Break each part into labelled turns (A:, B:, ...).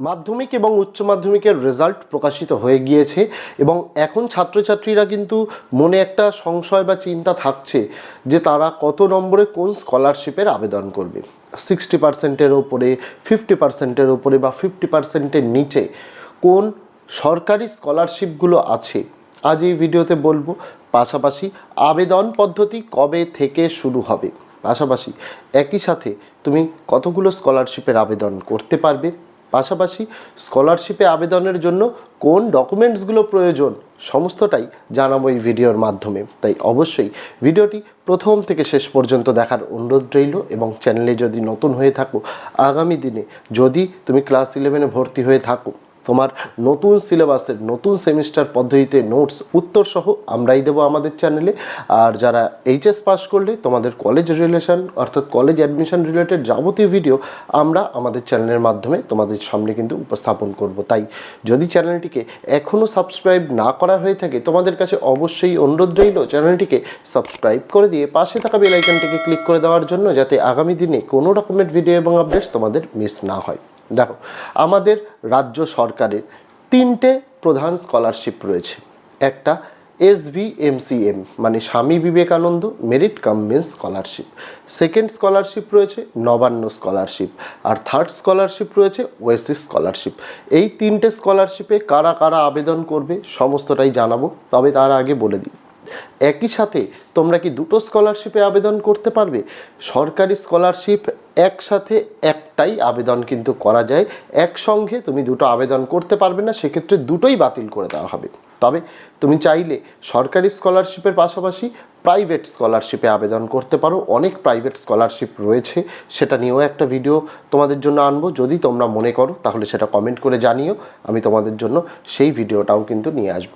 A: মাধ্যমিক এবং উচ্চ মাধ্যমিকের রেজাল্ট প্রকাশিত হয়ে গিয়েছে এবং এখন ছাত্রছাত্রীরা কিন্তু মনে একটা সংশয় বা চিন্তা থাকছে যে তারা কত নম্বরে কোন স্কলারশিপের আবেদন করবে। সিক্সটি পার্সেন্টের ওপরে ফিফটি পার্সেন্টের ওপরে বা ফিফটি পার্সেন্টের নিচে কোন সরকারি স্কলারশিপগুলো আছে? আজ এই ভিডিওতে বলব, পাশাপাশি আবেদন পদ্ধতি কবে থেকে শুরু হবে? পাশাপাশি একই সাথে তুমি কতগুলো স্কলারশিপের আবেদন করতে পারবে? পাশাপাশি স্কলারশিপে আবেদনের জন্য কোন ডকুমেন্টসগুলো প্রয়োজন সমস্তটাই জানাব এই ভিডিওর মাধ্যমে। তাই অবশ্যই ভিডিওটি প্রথম থেকে শেষ পর্যন্ত দেখার অনুরোধ রইল এবং চ্যানেলে যদি নতুন হয়ে থাকো, আগামী দিনে যদি তুমি ক্লাস ইলেভেনে ভর্তি হয়ে থাকো তোমার নতুন সিলেবাসের নতুন সেমিস্টার পদ্ধতিতে নোটস উত্তর সহ আমরাই দেবো আমাদের চ্যানেলে। আর যারা এইচএস পাস করলে তোমাদের কলেজ রিলেশন অর্থাৎ কলেজ অ্যাডমিশন রিলেটেড যাবতীয় ভিডিও আমরা আমাদের চ্যানেলের মাধ্যমে তোমাদের সামনে কিন্তু উপস্থাপন করব। তাই যদি চ্যানেলটিকে এখনও সাবস্ক্রাইব না করা হয়ে থাকে, তোমাদের কাছে অবশ্যই অনুরোধ রইল চ্যানেলটিকে সাবস্ক্রাইব করে দিয়ে পাশে থাকা বেল আইকনটিকে ক্লিক করে দেওয়ার জন্য, যাতে আগামী দিনে কোনো রকমের ভিডিও এবং আপডেটস তোমাদের মিস না হয়। দেখো, আমাদের রাজ্য সরকারের তিনটে প্রধান স্কলারশিপ রয়েছে। একটা এস ভি এমসিএম মানে স্বামী বিবেকানন্দ মেরিট কাম্বিন স্কলারশিপ সেকেন্ড স্কলারশিপ রয়েছে নবান্ন স্কলারশিপ আর থার্ড স্কলারশিপ রয়েছে ওয়েসিস স্কলারশিপ এই তিনটে স্কলারশিপে কারা কারা আবেদন করবে, সমস্তটাই জানাব, তবে তার আগে বলে দিই। একই সাথে তোমরা কি দুটো স্কলারশিপে আবেদন করতে পারবে? সরকারি স্কলারশিপ একসাথে একটাই আবেদন কিন্তু করা যায়। একসঙ্গে তুমি দুটো আবেদন করতে পারবে না, সেক্ষেত্রে দুটোই বাতিল করে দেওয়া হবে। তবে তুমি চাইলে সরকারি স্কলারশিপের পাশাপাশি প্রাইভেট স্কলারশিপে আবেদন করতে পারো। অনেক প্রাইভেট স্কলারশিপ রয়েছে, সেটা নিয়েও একটা ভিডিও তোমাদের জন্য আনব। যদি তোমরা মনে করো, তাহলে সেটা কমেন্ট করে জানিও। আমি তোমাদের জন্য সেই ভিডিওটাও কিন্তু নিয়ে আসব।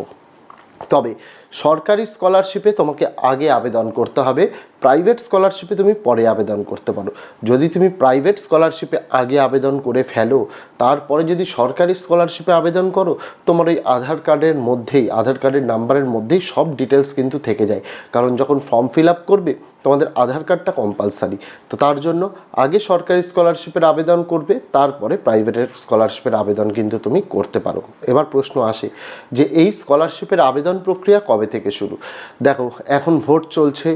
A: তবে সরকারি স্কলারশিপে তোমাকে আগে আবেদন করতে হবে। প্রাইভেট স্কলারশিপে তুমি পরে আবেদন করতে পারো। যদি তুমি প্রাইভেট স্কলারশিপে আগে আবেদন করে ফেলো, তারপরে যদি সরকারি স্কলারশিপে আবেদন করো, তোমার ওই আধার কার্ডের মধ্যেই, আধার কার্ডের নাম্বারের মধ্যেই সব ডিটেলস কিন্তু থেকে যায়। কারণ যখন ফর্ম ফিল আপ করবে তোমাদের আধার কার্ডটা কম্পালসারি তো তার জন্য আগে সরকারি স্কলারশিপের আবেদন করবে, তারপরে প্রাইভেটের স্কলারশিপের আবেদন কিন্তু তুমি করতে পারো। এবার প্রশ্ন আসে যে এই স্কলারশিপের আবেদন প্রক্রিয়া কবে থেকে শুরু? দেখো, এখন ভোট চলছে,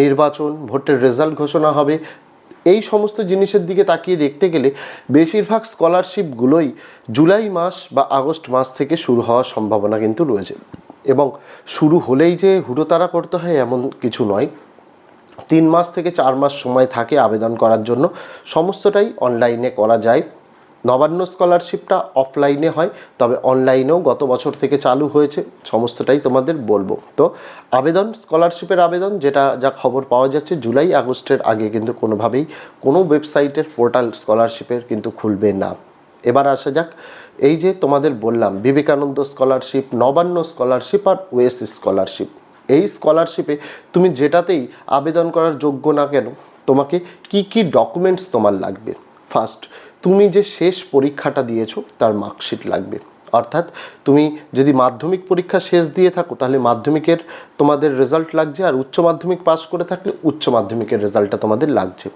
A: নির্বাচন, ভোটের রেজাল্ট ঘোষণা হবে। এই সমস্ত জিনিসের দিকে তাকিয়ে দেখতে গেলে বেশিরভাগ স্কলারশিপগুলোই জুলাই মাস বা আগস্ট মাস থেকে শুরু হওয়ার সম্ভাবনা কিন্তু রয়েছে। এবং শুরু হলেই যে হুড়োতাড়া করতে হয় এমন কিছু নয়। তিন মাস থেকে চার মাস সময় থাকে আবেদন করার জন্য। সমস্তটাই অনলাইনে করা যায়। নবান্ন স্কলারশিপটা অফলাইনে হয়, তবে অনলাইনেও গত বছর থেকে চালু হয়েছে, সমস্তটাই তোমাদের বলব। তো আবেদন স্কলারশিপের আবেদন, যেটা যা খবর পাওয়া যাচ্ছে, জুলাই আগস্টের আগে কিন্তু কোনোভাবেই কোনো ওয়েবসাইটের পোর্টাল স্কলারশিপের কিন্তু খুলবে না। এবার আসা যাক, এই যে তোমাদের বললাম, বিবেকানন্দ স্কলারশিপ নবান্ন স্কলারশিপ আর ওয়েস স্কলারশিপ এই স্কলারশিপে তুমি যেটাতেই আবেদন করার যোগ্য না কেন, তোমাকে কি কি ডকুমেন্টস তোমার লাগবে? ফার্স্ট তুমি যে শেষ পরীক্ষাটা দিয়েছ তার মার্কশিট লাগবে। অর্থাৎ তুমি যদি মাধ্যমিক পরীক্ষা শেষ দিয়ে থাকো, তাহলে মাধ্যমিকের তোমাদের রেজাল্ট লাগছে আর উচ্চ মাধ্যমিক পাস করে থাকলে উচ্চ মাধ্যমিকের রেজাল্টটা তোমাদের লাগছে।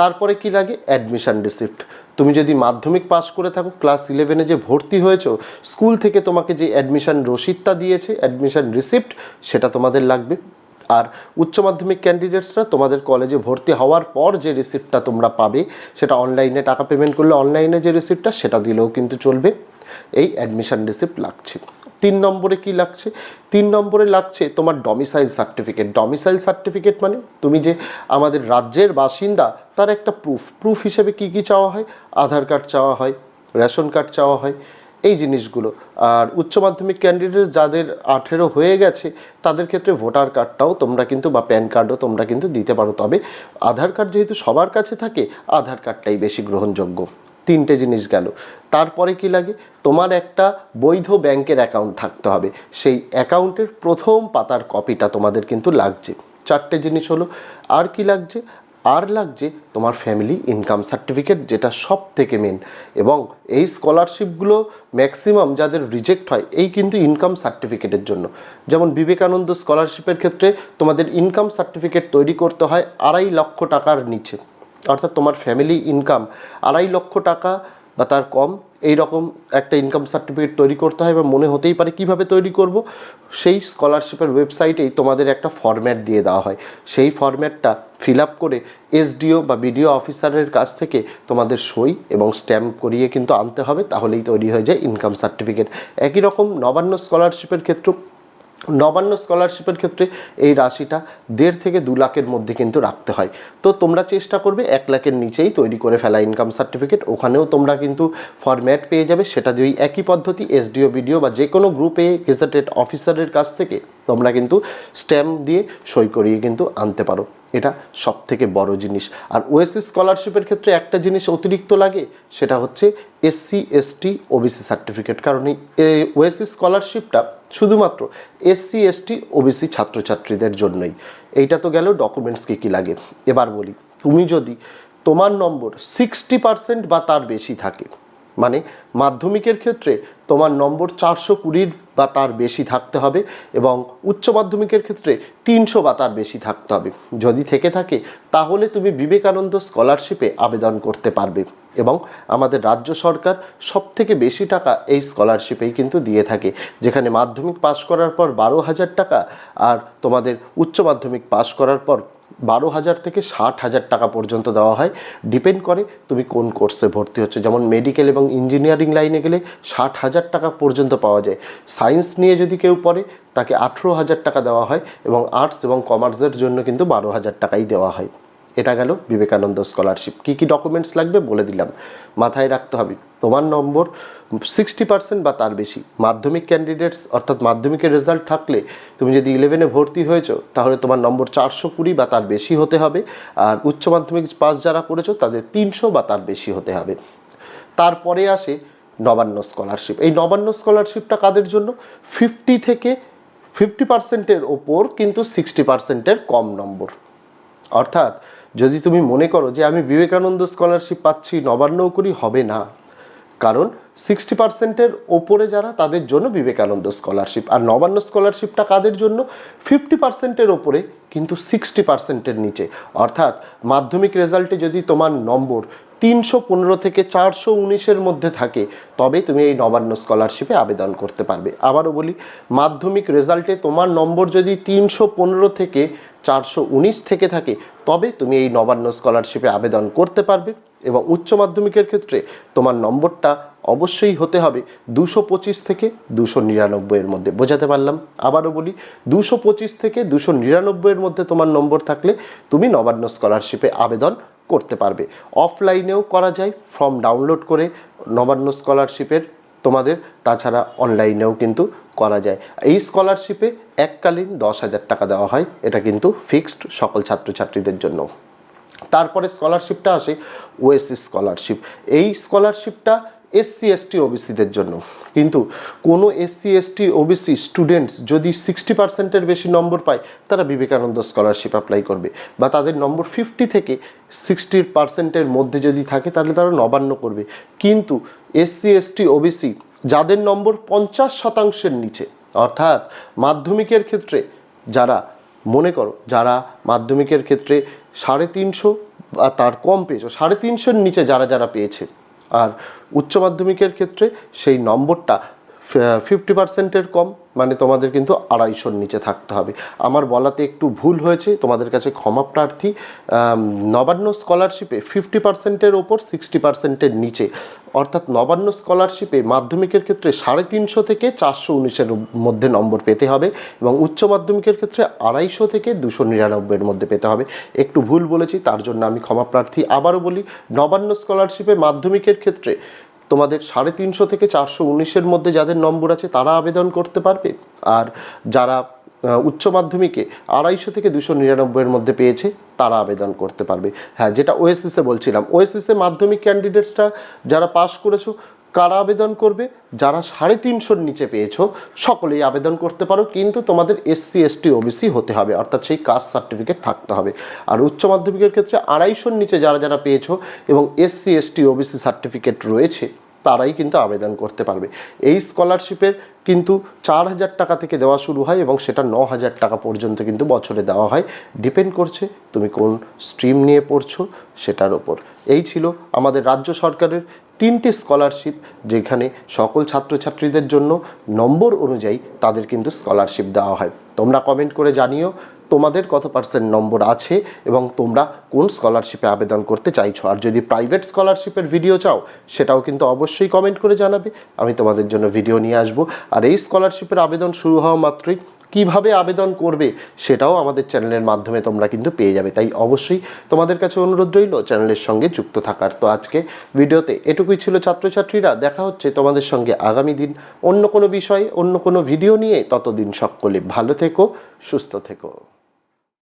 A: তারপরে কি লাগে? অ্যাডমিশন রিসিপ্ট তুমি যদি মাধ্যমিক পাস করে থাকো ক্লাস ইলেভেনে যে ভর্তি হয়েছো স্কুল থেকে তোমাকে যে অ্যাডমিশান রসিদটা দিয়েছে অ্যাডমিশান রিসিপ্ট সেটা তোমাদের লাগবে। আর উচ্চ মাধ্যমিক ক্যান্ডিডেটসরা তোমাদের কলেজে ভর্তি হওয়ার পর যে রিসিপ্টটা তোমরা পাবে, সেটা অনলাইনে টাকা পেমেন্ট করলে অনলাইনে যে রিসিপ্টটা সেটা দিলেও কিন্তু চলবে। এই অ্যাডমিশান রিসিপ্ট লাগছে। তিন নম্বরে কি লাগছে? তিন নম্বরে লাগছে তোমার ডমিসাইল সার্টিফিকেট ডমিসাইল সার্টিফিকেট মানে তুমি যে আমাদের রাজ্যের বাসিন্দা, তার একটা প্রুফ প্রুফ হিসেবে কি কি চাওয়া হয়? আধার কার্ড চাওয়া হয় রেশন কার্ড চাওয়া হয়, এই জিনিসগুলো। আর উচ্চ মাধ্যমিক ক্যান্ডিডেট যাদের আঠেরো হয়ে গেছে, তাদের ক্ষেত্রে ভোটার কার্ডটাও তোমরা কিন্তু বা প্যান কার্ডও তোমরা কিন্তু দিতে পারো। তবে আধার কার্ড যেহেতু সবার কাছে থাকে আধার কার্ডটাই বেশি গ্রহণযোগ্য। তিনটে জিনিস গেল। তারপরে কি লাগে? তোমার একটা বৈধ ব্যাংকের অ্যাকাউন্ট থাকতে হবে। সেই অ্যাকাউন্টের প্রথম পাতার কপিটা তোমাদের কিন্তু লাগছে। চারটে জিনিস হলো, আর কি লাগছে? আর লাগছে তোমার ফ্যামিলি ইনকাম সার্টিফিকেট যেটা সব থেকে মেন এবং এই স্কলারশিপগুলো ম্যাক্সিমাম যাদের রিজেক্ট হয়, এই কিন্তু ইনকাম সার্টিফিকেটের জন্য। যেমন বিবেকানন্দ স্কলারশিপের ক্ষেত্রে তোমাদের ইনকাম সার্টিফিকেট তৈরি করতে হয় আড়াই লক্ষ টাকার নিচে। অর্থাৎ তোমার ফ্যামিলি ইনকাম আড়াই লক্ষ টাকা বা তার কম, এই রকম একটা ইনকাম সার্টিফিকেট তৈরি করতে হয় বা মনে হতেই পারে কীভাবে তৈরি করব, সেই স্কলারশিপের ওয়েবসাইটেই তোমাদের একটা ফরম্যাট দিয়ে দেওয়া হয়। সেই ফরম্যাটটা ফিল আপ করে এসডিও বা বিডিও অফিসারের কাছ থেকে তোমাদের সই এবং স্ট্যাম্প করিয়ে কিন্তু আনতে হবে, তাহলেই তৈরি হয়ে যায় ইনকাম সার্টিফিকেট একই রকম নবান্ন স্কলারশিপের ক্ষেত্রেও নবান্ন স্কলারশিপের ক্ষেত্রে এই রাশিটা দেড় থেকে দু লাখের মধ্যে কিন্তু রাখতে হয়। তো তোমরা চেষ্টা করবে এক লাখের নিচেই তৈরি করে ফেলা ইনকাম সার্টিফিকেট ওখানেও তোমরা কিন্তু ফরম্যাট পেয়ে যাবে। সেটা দিয়েই একই পদ্ধতি এসডিও বিডিও বা যে কোনো গ্রুপে গেজেটেড অফিসারের কাছ থেকে তোমরা কিন্তু স্ট্যাম্প দিয়ে সই করিয়ে কিন্তু আনতে পারো। এটা সব থেকে বড় জিনিস। আর ওএসসি স্কলারশিপের ক্ষেত্রে একটা জিনিস অতিরিক্ত লাগে, সেটা হচ্ছে এসসি এসটি ওবিসি সার্টিফিকেট কারণ এই ওএসসি স্কলারশিপটা শুধুমাত্র এসসি এসটি ওবিসি ছাত্রছাত্রীদের জন্যই। এইটা তো গেল ডকুমেন্টস কী কী লাগে। এবার বলি, তুমি যদি তোমার নম্বর সিক্সটি পার্সেন্ট বা তার বেশি থাকে মানে মাধ্যমিকের ক্ষেত্রে তোমার নম্বর চারশো কুড়ির বা তার বেশি থাকতে হবে এবং উচ্চ মাধ্যমিকের ক্ষেত্রে তিনশো বা তার বেশি থাকতে হবে। যদি থেকে থাকে, তাহলে তুমি বিবেকানন্দ স্কলারশিপে আবেদন করতে পারবে এবং আমাদের রাজ্য সরকার সব থেকে বেশি টাকা এই স্কলারশিপেই কিন্তু দিয়ে থাকে। যেখানে মাধ্যমিক পাশ করার পর বারো হাজার টাকা আর তোমাদের উচ্চ মাধ্যমিক পাশ করার পর বারো হাজার থেকে ষাট হাজার টাকা পর্যন্ত দেওয়া হয়। ডিপেন্ড করে তুমি কোন কোর্সে ভর্তি হচ্ছে। যেমন মেডিকেল এবং ইঞ্জিনিয়ারিং লাইনে গেলে ষাট হাজার টাকা পর্যন্ত পাওয়া যায়। সায়েন্স নিয়ে যদি কেউ পড়ে, তাকে আঠেরো হাজার টাকা দেওয়া হয় এবং আর্টস এবং কমার্সের জন্য কিন্তু বারো হাজার টাকাই দেওয়া হয়। এটা গেল বিবেকানন্দ স্কলারশিপ কী কী ডকুমেন্টস লাগবে বলে দিলাম। মাথায় রাখতে হবে। তোমার নম্বর সিক্সটি পার্সেন্ট বা তার বেশি। মাধ্যমিক ক্যান্ডিডেটস অর্থাৎ মাধ্যমিকের রেজাল্ট থাকলে তুমি যদি ইলেভেনে ভর্তি হয়েছো, তাহলে তোমার নম্বর চারশো কুড়ি বা তার বেশি হতে হবে। আর উচ্চ মাধ্যমিক পাস যারা করেছ, তাদের তিনশো বা তার বেশি হতে হবে। তারপরে আসে নবান্ন স্কলারশিপ এই নবান্ন স্কলারশিপটা কাদের জন্য? ফিফটি থেকে ফিফটি পার্সেন্টের ওপর কিন্তু সিক্সটি পার্সেন্টের কম নম্বর। অর্থাৎ যদি তুমি মনে করো যে আমি বিবেকানন্দ স্কলারশিপ পাচ্ছি, নবান্নও করি, হবে না। কারণ সিক্সটি পার্সেন্টের ওপরে যারা, তাদের জন্য বিবেকানন্দ স্কলারশিপ আর নবান্ন স্কলারশিপটা কাদের জন্য? ফিফটি পার্সেন্টের ওপরে, কিন্তু সিক্সটি পার্সেন্টের নিচে। অর্থাৎ মাধ্যমিক রেজাল্টে যদি তোমার নম্বর তিনশো পনেরো থেকে চারশো উনিশের মধ্যে থাকে। তবে তুমি এই নবান্ন স্কলারশিপে আবেদন করতে পারবে। আবারও বলি, মাধ্যমিক রেজাল্টে তোমার নম্বর যদি তিনশো পনেরো থেকে চারশো উনিশ থেকে থাকে, তবে তুমি এই নবান্ন স্কলারশিপে আবেদন করতে পারবে এবং উচ্চ মাধ্যমিকের ক্ষেত্রে তোমার নম্বরটা অবশ্যই হতে হবে দুশো পঁচিশ থেকে দুশো নিরানব্বইয়ের মধ্যে। বোঝাতে পারলাম? আবারও বলি, দুশো পঁচিশ থেকে দুশো নিরানব্বইয়ের মধ্যে তোমার নম্বর থাকলে তুমি নবান্ন স্কলারশিপে আবেদন করতে পারবে। অফলাইনেও করা যায়, ফর্ম ডাউনলোড করে নবান্ন স্কলারশিপের তোমাদের, তাছাড়া অনলাইনেও কিন্তু করা যায়। এই স্কলারশিপে এককালীন দশ হাজার টাকা দেওয়া হয়, এটা কিন্তু ফিক্সড সকল ছাত্রছাত্রীদের জন্য। তারপরে স্কলারশিপটা আসে ওএসসি স্কলারশিপ। এই স্কলারশিপটা এসসি এসটি ওবিসিদের জন্য। কিন্তু কোনো এসসি এসটি ওবিসি স্টুডেন্টস যদি সিক্সটি পার্সেন্টের বেশি নম্বর পায়, তারা বিবেকানন্দ স্কলারশিপ অ্যাপ্লাই করবে। বা তাদের নম্বর ফিফটি থেকে সিক্সটি পার্সেন্টের মধ্যে যদি থাকে, তাহলে তারা নবান্ন করবে। কিন্তু এসসি এসটি ওবিসি যাদের নম্বর পঞ্চাশ শতাংশের নিচে, অর্থাৎ মাধ্যমিকের ক্ষেত্রে যারা, মনে করো, যারা মাধ্যমিকের ক্ষেত্রে সাড়ে তিনশো বা তার কম পেয়েছ, সাড়ে তিনশোর নিচে যারা যারা পেয়েছে আর উচ্চ মাধ্যমিকের ক্ষেত্রে সেই নম্বরটা ফিফটি পার্সেন্টের কম মানে তোমাদের কিন্তু আড়াইশোর নিচে থাকতে হবে। আমার বলাতে একটু ভুল হয়েছে, তোমাদের কাছে ক্ষমা প্রার্থী নবান্ন স্কলারশিপে ফিফটি পার্সেন্টের ওপর, সিক্সটি পার্সেন্টের নিচে। অর্থাৎ নবান্ন স্কলারশিপে মাধ্যমিকের ক্ষেত্রে সাড়ে তিনশো থেকে চারশো উনিশের মধ্যে নম্বর পেতে হবে এবং উচ্চ মাধ্যমিকের ক্ষেত্রে আড়াইশো থেকে দুশো নিরানব্বইয়ের মধ্যে পেতে হবে। একটু ভুল বলেছি, তার জন্য আমি ক্ষমা প্রার্থী আবারও বলি, নবান্ন স্কলারশিপে মাধ্যমিকের ক্ষেত্রে তোমাদের সাড়ে তিনশো থেকে চারশো উনিশের মধ্যে যাদের নম্বর আছে, তারা আবেদন করতে পারবে। আর যারা উচ্চ মাধ্যমিকে আড়াইশো থেকে দুশো নিরানব্বইয়ের মধ্যে পেয়েছে, তারা আবেদন করতে পারবে। হ্যাঁ যেটা ওএসএসে বলছিলাম। ওএসএসে মাধ্যমিক ক্যান্ডিডেটসটা যারা পাশ করেছ কারা আবেদন করবে? যারা সাড়ে তিনশোর নিচে পেয়েছ, সকলেই আবেদন করতে পারো, কিন্তু তোমাদের এসসি, এসটি, ওবিসি হতে হবে, অর্থাৎ সেই কাস্ট সার্টিফিকেট থাকতে হবে। আর উচ্চ মাধ্যমিকের ক্ষেত্রে আড়াইশোর নিচে যারা যারা পেয়েছ এবং এসসি, এসটি, ওবিসি সার্টিফিকেট রয়েছে, তারাই কিন্তু আবেদন করতে পারবে। এই স্কলারশিপের কিন্তু চার হাজার টাকা থেকে দেওয়া শুরু হয় এবং সেটা ন হাজার টাকা পর্যন্ত কিন্তু বছরে দেওয়া হয়। ডিপেন্ড করছে তুমি কোন স্ট্রিম নিয়ে পড়ছো সেটার ওপর। এই ছিল আমাদের রাজ্য সরকারের তিনটি স্কলারশিপ যেখানে সকল ছাত্রছাত্রীদের জন্য নম্বর অনুযায়ী তাদের কিন্তু স্কলারশিপ দেওয়া হয়। তোমরা কমেন্ট করে জানিও তোমাদের কত পার্সেন্ট নম্বর আছে এবং তোমরা কোন স্কলারশিপে আবেদন করতে চাইছো। আর যদি প্রাইভেট স্কলারশিপের ভিডিও চাও, সেটাও কিন্তু অবশ্যই কমেন্ট করে জানাবে। আমি তোমাদের জন্য ভিডিও নিয়ে আসব। আর এই স্কলারশিপের আবেদন শুরু হওয়া মাত্রই কীভাবে আবেদন করবে সেটাও আমাদের চ্যানেলের মাধ্যমে তোমরা কিন্তু পেয়ে যাবে। তাই অবশ্যই তোমাদের কাছে অনুরোধ রইল চ্যানেলের সঙ্গে যুক্ত থাকার। তো আজকে ভিডিওতে এটুকুই ছিল ছাত্রছাত্রীরা। দেখা হচ্ছে তোমাদের সঙ্গে আগামী দিন অন্য কোনো বিষয়ে, অন্য কোনো ভিডিও নিয়ে। ততদিন সকলে ভালো থেকো, সুস্থ থেকো।